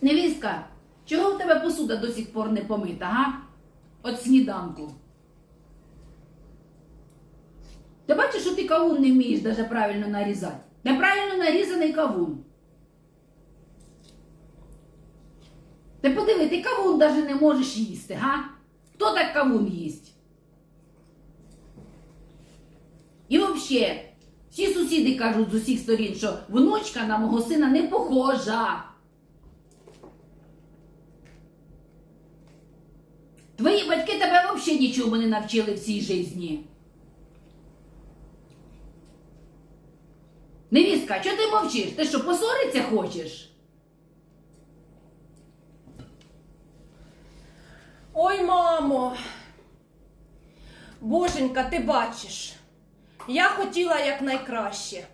Невістка, чого в тебе посуда до сих пор не помита, га? От сніданку. Ти бачиш, що ти кавун не вмієш даже правильно нарізати. Неправильно нарізаний кавун. Ти подиви, ти кавун даже не можеш їсти, га? Хто так кавун їсть? І взагалі, всі сусіди кажуть з усіх сторін, що внучка на мого сина не похожа. Твої батьки тебе взагалі нічому не навчили в цій житті. Невістка, чого ти мовчиш? Ти що, посориться хочеш? Ой, мамо. Боженька, ти бачиш. Я хотіла якнайкраще.